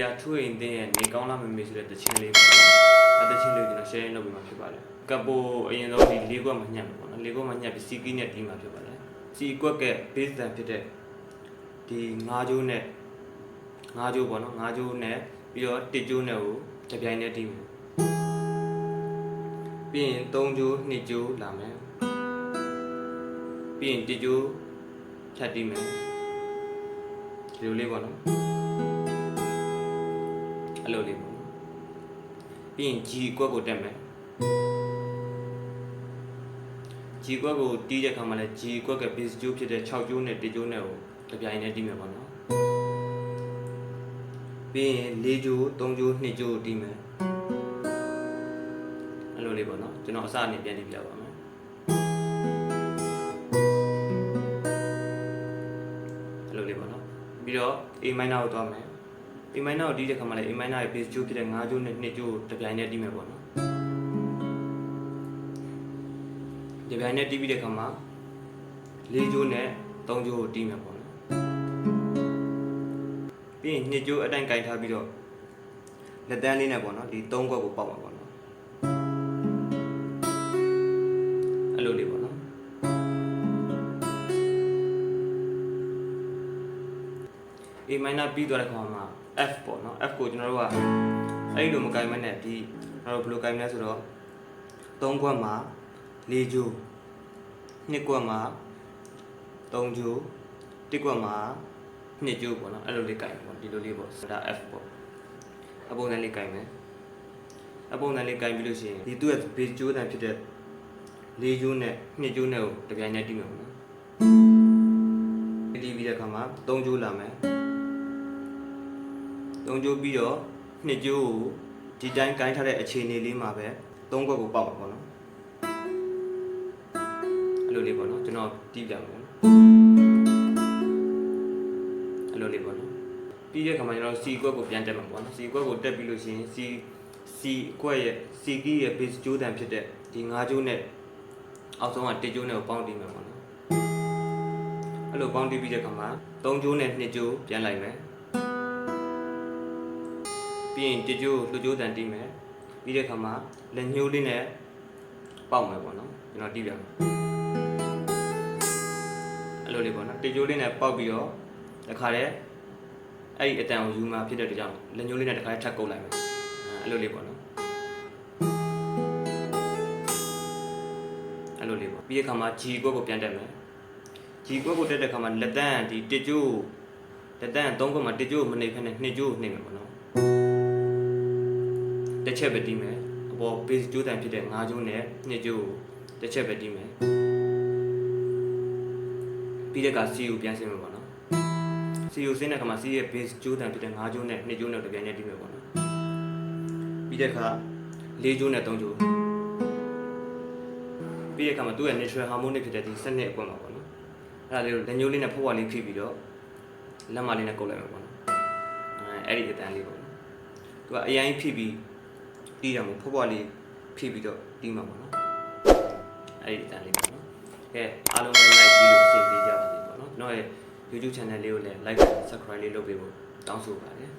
ရာထွေရင်တင်းရဲ့နေကောင်းလားမမေဆိုတဲ့တခြင်းလေးပေါ့နော်အဲတခြင်းလေးကိုကျွန်တော် share လုပ်ပေးမှာဖြစ်ပါတယ်ကပ်ပိုအရင်ဆုံးဒီလေးခွက်မှာညှက်မှာပေါ့နော်လေးခွက်မှာညှက်ပြီးစီကီးနဲ့တီးမှာဖြစ်ပါတယ်စီကွက်ကဲ base တန်ဖြစ်တဲ့ဒီငါးကျိုးနဲ့ငါးကျိုးပေါ့နော်ငါးကျိုးနဲ့ပြီးတော့တစ်ကျိုးနဲ့ကိုတစ်ပြိုင်တည်းတီးမယ်ပြီးရင်သုံးကျိုးနှစ်ကျိုးလာမယ်ပြီးရင်တစ်ကျိုးဖြတ်တီးမယ်ဒီလိုလေးပေါ့နော် အဲ့လိုလေးပေါ့နော်ပြီးရင် G ကွက်ကိုတက်မယ် G ကွက်ကိုတီးတဲ့ခါမှာလဲ G ကွက်က base ကျိုးဖြစ်တဲ့6ကျိုးနဲ့1ကျိုးနဲ့ကိုတစ်ပြိုင်တည်းတီးမယ်ပေါ့နော်ပြီးရင်4ကျိုး3ကျိုး2ကျိုးကိုတီးမယ်အဲ့လိုလေးပေါ့နော်ကျွန်တော်အစအနေပြန်တီးပြပါမယ်အဲ့လိုလေးပေါ့နော်ပြီးတော့ A minor ကိုသွားမယ် A minor ကိုတီးတဲ့ခါမှာလည်း A minor ရဲ့ base ကျိုးဖြစ်တဲ့5ကျိုးနဲ့2ကျိုးကိုတစ်ပြိုင်တည်းတီးမယ်ပေါ့နော်ဒီပြိုင်နဲ့တီးပြီးတဲ့ခါမှာ4ကျိုးနဲ့3ကျိုးကိုတီးမယ်ပေါ့နော်ပြီးရင်2ကျိုးအတိုင်းကင်ထားပြီးတော့လက်တန်းလေးနဲ့ပေါ့နော်ဒီ3ခွက်ကိုပေါက်မှာပေါ့နော်အဲ့လိုလေးပေါ့နော် A minor ပြီးသွားတဲ့ခါမှာ F ပေါ့နော် F ကိုကျွန်တော်တို့ကအဲ့လိုမကင်မနဲ့ဒီကျွန်တော်တို့ဘယ်လိုကင်မလဲဆိုတော့3ခွက်မှာ4ကျိုး2ခွက်မှာ3ကျိုး1ခွက်မှာ2ကျိုးပေါ့နော်အဲ့လိုလေးကင်ပေါ့ဒီလိုလေးပေါ့ဒါ F ပေါ့အပုံစံလေးကင်မယ်အပုံစံလေးကင်ပြီးလို့ရှိရင်ဒီသူ့ရဲ့ base ကျိုးတန်ဖြစ်တဲ့4ကျိုးနဲ့2ကျိုးနဲ့ကိုတစ်ပြိုင်တည်းတီးမယ်ပေါ့နော်တီးပြီးတဲ့အခါမှာ3ကျိုးလာမယ် သုံးကျိုးပြီးတော့နှစ်ကျိုးကိုဒီတိုင်းကိုင်းထားတဲ့အခြေအနေလေးမှာပဲသုံးခွက်ကိုပေါက်မှာပေါ့နော်အဲ့လိုလေးပေါ့နော်ကျွန်တော်တီးပြမယ်နော်အဲ့လိုလေးပေါ့နော်ပြီးတဲ့အခါမှာကျွန်တော် C ခွက်ကိုပြန်တက်မှာပေါ့နော် C ခွက်ကိုတက်ပြီးလို့ရှိရင် C C ခွက်ရဲ့ C key ရဲ့ base ကျိုးတန်ဖြစ်တဲ့ဒီ၅ကျိုးနဲ့အောက်ဆုံးကတစ်ကျိုးနဲ့ကိုပေါင်းတီးမှာပေါ့နော်အဲ့လိုပေါင်းတီးပြီးတဲ့အခါမှာ၃ကျိုးနဲ့2ကျိုးပြန်လိုက်မယ် ပြီးရင်တကြိုးလှကြိုးတန်တီးမယ်ပြီးတဲ့အခါမှာလက်ညှိုးလေးနဲ့ပေါက်မယ်ပေါ့နော်ကျွန်တော်တီးပြမယ်အဲ့လိုလေးပေါ့နော်တကြိုးလေးနဲ့ပေါက်ပြီးတော့တခါတည်းအဲ့ဒီအတန်ကိုယူมาဖြစ်တဲ့အတွက်ကြောင့်လက်ညှိုးလေးနဲ့တခါတည်းထပ်ကုတ်လိုက်မယ်အဲ့လိုလေးပေါ့နော်အဲ့လိုလေးပေါ့ပြီးတဲ့အခါမှာ G ကွက်ကိုပြန်တက်မယ် G ကွက်ကိုတက်တဲ့အခါမှာလက်တန်းဒီတကြိုးလက်တန်း၃ခွက်မှာတကြိုးမနေဖက်နဲ့2ကြိုးနှိမ့်မယ်ပေါ့နော် တစ်ချက်ပဲတီးမယ်အပေါ် base ကျိုးတန်ဖြစ်တဲ့၅ကျိုးနဲ့2ကျိုးကိုတစ်ချက်ပဲတီးမယ်ပြီးတဲ့က C ကိုပြန်ဆင်းမယ်ပေါ့နော် C ကိုဆင်းတဲ့အခါမှာ C ရဲ့ base ကျိုးတန်ဖြစ်တဲ့၅ကျိုးနဲ့2ကျိုးနဲ့တစ်ပြိုင်တည်းတီးမယ်ပေါ့နော်ပြီးတဲ့အခါ၄ကျိုးနဲ့3ကျိုးပြီးတဲ့အခါမှာသူ့ရဲ့ natural harmonic ဖြစ်တဲ့ဒီစနစ်အကွက်မှာပေါ့နော်အဲ့ဒါလေးကိုလက်ညှိုးလေးနဲ့ဖွက်ဝါလေးဖိပြီးတော့လက်မလေးနဲ့ကုတ်လိုက်မယ်ပေါ့နော်အဲအဲ့ဒီအတန်လေးပေါ့နော်သူကအရင်ဖိပြီး တီးရမှာဖွားဖွားလေးဖြည့်ပြီးတော့တီးမှာပေါ့နော်အဲ့ဒီအတန်းလေးပေါ့နော်ကဲအားလုံးလည်း like ပြီးလို့အဆင်ပြေကြပါစေပေါ့နော်ကျွန်တော်ရဲ့ YouTube channel လေးကိုလည်း like subscribe လေးလုပ်ပေးဖို့တောင်းဆိုပါတယ်